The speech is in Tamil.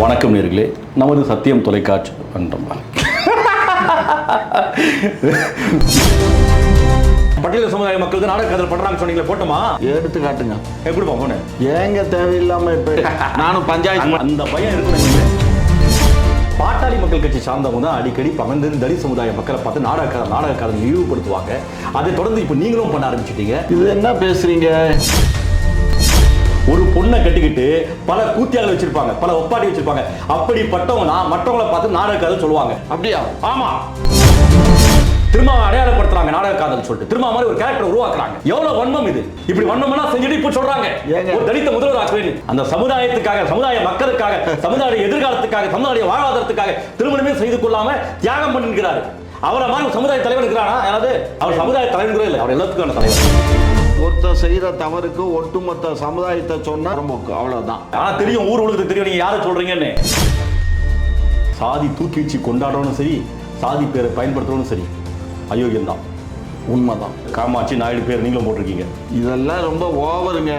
வணக்கம் நேர்களே நமது சத்தியம் தொலைக்காட்சி வந்துட்டோம் பட்டியல் சமுதாய மக்களுக்கு நாடக கதை பண்றாங்க சொன்னீங்களே போட்டோமா? எடுத்து காட்டுங்க. எப்படி போன? ஏங்க தேவையில்லாம இப்ப நானும் பஞ்சாயத்து அந்த பையன் இருக்கணும் பாட்டாளி மக்கள் கட்சி சார்ந்தவங்க தான் அடிக்கடி பகந்து தலித் சமுதாய மக்களை பார்த்து நாடக நாடகக்காரன் இழிவுபடுத்துவாங்க அதை தொடர்ந்து இப்போ நீங்களும் பண்ண ஆரம்பிச்சிட்டீங்க. இது என்ன பேசுறீங்க? ஒரு பொண்ணை கட்டிக்கிட்டு பல கூத்தியாளர் வச்சிருப்பாங்க பல ஒப்பாட்டி வச்சிருப்பாங்க. அப்படிப்பட்டவங்க நான் மற்றவங்களை பார்த்து நாடக சொல்லுவாங்க. அப்படியா? ஆமா. திரும்ப அடையாளப்படுத்துறாங்க நாடக காதல் சொல்லிட்டு. திரும்ப மாதிரி ஒரு கேரக்டர் உருவாக்குறாங்க. எவ்வளவு வன்மம் இது? இப்படி வன்மம் எல்லாம் செஞ்சுட்டு இப்ப சொல்றாங்க? ஒரு தலித்த முதல்வர் ஆக்குறேன் அந்த சமுதாயத்துக்காக சமுதாய மக்களுக்காக சமுதாய எதிர்காலத்துக்காக சமுதாய வாழ்வாதாரத்துக்காக திருமணமே செய்து கொள்ளாம தியாகம் பண்ணிருக்கிறாரு. அவரை மாதிரி சமுதாய தலைவர் இருக்கிறானா? யாராவது? அவர் சமுதாய தலைவர்களே இல்லை. அவர் எல்லாத்துக்கான தலைவர் ஒருத்தர் செய்யற தவறுக்கு ஒட்டுமொத்த சமுதாயத்தை சொன்னா ரொம்பக்கு அவ்வளவுதான். ஆனா தெரியும் ஊர் உலகத்துக்கு தெரியும் நீங்க யாரை சொல்றீங்கன்னு. சாதி தூக்கி வச்சு கொண்டாடுறவனும் சரி சாதி பேரை பயன்படுத்துறவனும் சரி அயோக்கியம் தான் உண்மைதான். காமாட்சி நாயுடு பேர் நீங்களும் போட்டிருக்கீங்க. இதெல்லாம் ரொம்ப ஓவருங்க.